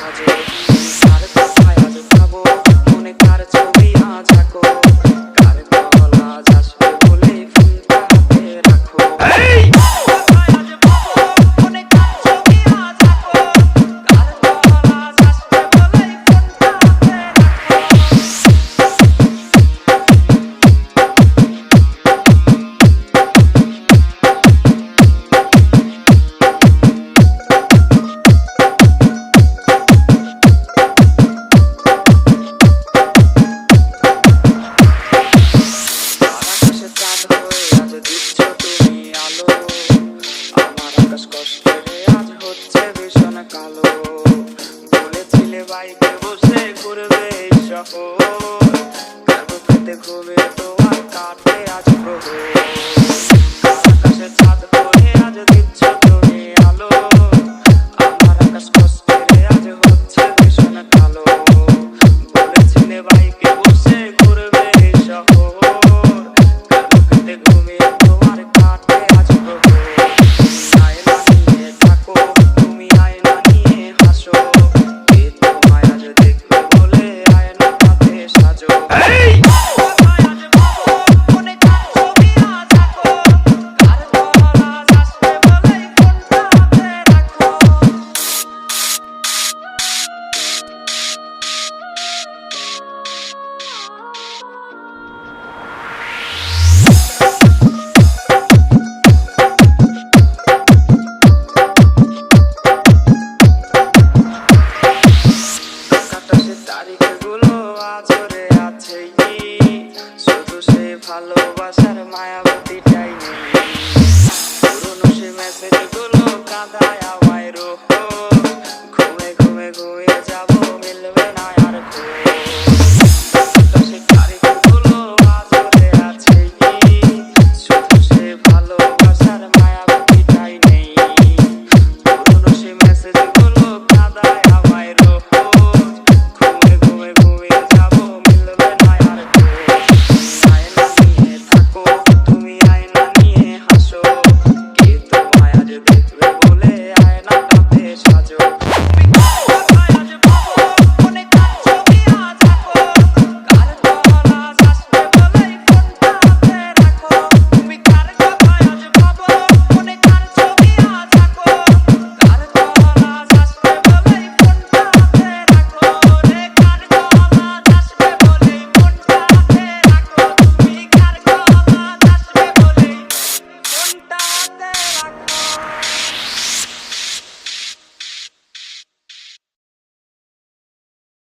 I'll do. বাইকে বাইকে বসে ঘুরবে শহর তার বুকেতে তোমার কাটে আজ প্রভু আকাশে ছাদ ভালোবাসার মায়াবতী টাইমে পুরনো সে মেসেজগুলো কাঁদায় আমায় রোহ